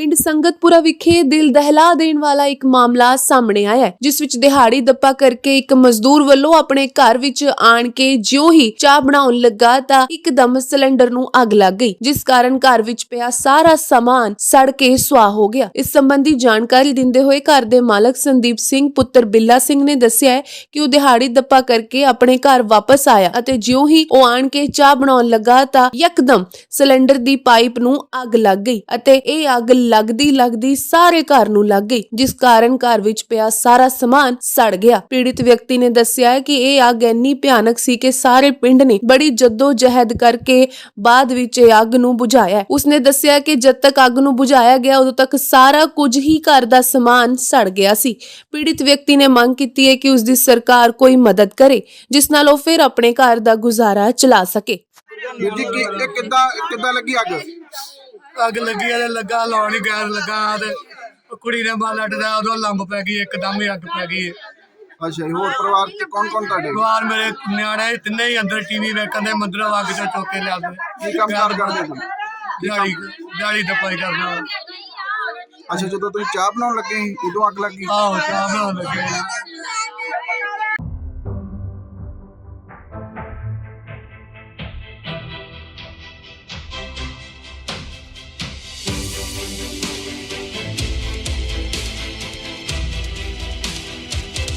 ਪਿੰਡ ਸੰਗਤਪੁਰਾ ਵਿਖੇ ਦਿਲ ਦਹਿਲਾ ਦੇਣ ਵਾਲਾ ਇੱਕ ਮਾਮਲਾ ਸਾਹਮਣੇ ਆਇਆ ਹੈ, ਜਿਸ ਵਿੱਚ ਦਿਹਾੜੀ ਦੱਪਾ ਕਰਕੇ ਇੱਕ ਮਜ਼ਦੂਰ ਵੱਲੋਂ ਆਪਣੇ ਘਰ ਵਿੱਚ ਆਣ ਕੇ ਜਿਉਂ ਹੀ ਚਾਹ ਬਣਾਉਣ ਲੱਗਾ ਤਾਂ ਇੱਕਦਮ ਸਿਲੰਡਰ ਨੂੰ ਅੱਗ ਲੱਗ ਗਈ, ਜਿਸ ਕਾਰਨ ਘਰ ਵਿੱਚ ਪਿਆ ਸਾਰਾ ਸਾਮਾਨ ਸੜ ਕੇ ਸੁਆਹ ਹੋ ਗਿਆ। ਇਸ ਸੰਬੰਧੀ ਜਾਣਕਾਰੀ ਦਿੰਦੇ ਹੋਏ ਘਰ ਦੇ ਮਾਲਕ ਸੰਦੀਪ ਸਿੰਘ, ਪੁੱਤਰ ਬਿੱਲਾ ਸਿੰਘ ਨੇ ਦੱਸਿਆ ਹੈ ਕਿ ਉਹ ਦਿਹਾੜੀ ਦੱਪਾ ਕਰਕੇ ਆਪਣੇ ਘਰ ਵਾਪਸ ਆਇਆ ਅਤੇ ਜਿਉਂ ਹੀ ਉਹ ਆਣ ਕੇ ਚਾਹ ਬਣਾਉਣ ਲੱਗਾ ਤਾਂ ਯਕਦਮ ਸਿਲੰਡਰ ਦੀ ਪਾਈਪ ਨੂੰ ਅੱਗ ਲੱਗ ਗਈ ਅਤੇ ਇਹ ਅੱਗ ਲੱਗਦੀ ਲੱਗਦੀ ਸਾਰੇ ਘਰ ਨੂੰ ਲੱਗ ਗਈ, ਜਿਸ ਕਾਰਨ ਘਰ ਵਿੱਚ ਪਿਆ ਸਾਰਾ ਸਮਾਨ ਸੜ ਗਿਆ। ਪੀੜਿਤ ਵਿਅਕਤੀ ਨੇ ਦੱਸਿਆ ਕਿ ਇਹ ਅੱਗ ਇੰਨੀ ਭਿਆਨਕ ਸੀ ਕਿ ਸਾਰੇ ਪਿੰਡ ਨੇ ਬੜੀ ਜੱਦੋ ਜਹਿਦ ਕਰਕੇ ਬਾਅਦ ਵਿੱਚ ਇਹ ਅੱਗ ਨੂੰ ਬੁਝਾਇਆ। ਉਸਨੇ ਦੱਸਿਆ ਕਿ ਜਦ ਤੱਕ ਅੱਗ ਨੂੰ ਬੁਝਾਇਆ ਗਿਆ, ਉਦੋਂ ਤੱਕ ਸਾਰਾ ਕੁਝ ਹੀ ਘਰ ਦਾ ਸਮਾਨ ਸੜ ਗਿਆ ਸੀ। ਪੀੜਿਤ ਵਿਅਕਤੀ ਨੇ ਮੰਗ ਕੀਤੀ ਹੈ ਕਿ ਉਸ ਦੀ ਸਰਕਾਰ ਕੋਈ ਮਦਦ ਕਰੇ, ਜਿਸ ਨਾਲ ਉਹ ਫਿਰ ਆਪਣੇ ਘਰ ਦਾ ਗੁਜ਼ਾਰਾ ਚਲਾ ਸਕੇ। ਵੀਰ ਜੀ, ਕੀ ਇਹ ਕਿੱਦਾਂ ਕਿੱਦਾਂ ਲੱਗੀ ਅੱਗ? ਅੱਗ ਲੱਗੀ ਤੇ ਲੱਗਾ ਲਾਉਣ ਹੀ ਗੈਸ ਲੱਗਾ ਤੇ ਉਹ ਕੁੜੀ ਨੇ ਬਾਲ ਅੱਡਦਾ ਉਦੋਂ ਲੰਬ ਪੈ ਗਈ ਇੱਕਦਮ ਹੀ ਅੱਗ ਪੈ ਗਈ। ਅੱਛਾ ਜੀ ਹੋਰ ਪਰਿਵਾਰ ਚ ਕੌਣ ਕੌਣ ਤੁਹਾਡੇ? ਬਾਹਰ ਮੇਰੇ ਨਿਆਣੇ ਤਿੰਨੇ ਹੀ ਅੰਦਰ ਟੀਵੀ ਵੇਖਣ ਦੇ ਮੰਦਰੋਂ ਅੱਗ ਚੋਂ ਚੁੱਕ ਕੇ ਲਿਆਦੇ ਕੀ। ਕੰਮ ਕਾਰ ਕਰਦੇ ਤੁਸੀਂ ਦਿਹਾੜੀ ਦਿਹਾੜੀ ਦਾ ਪਾਈ ਕਰਨਾ ਅੱਛਾ ਜਦੋਂ ਤੁਸੀਂ ਚਾਹ ਬਣਾਉਣ ਲੱਗੇ ਸੀ ਉਦੋਂ ਅੱਗ ਲੱਗੀ ਆਹੋ ਚਾਹ ਬਣਾਉਣ ਲੱਗੇ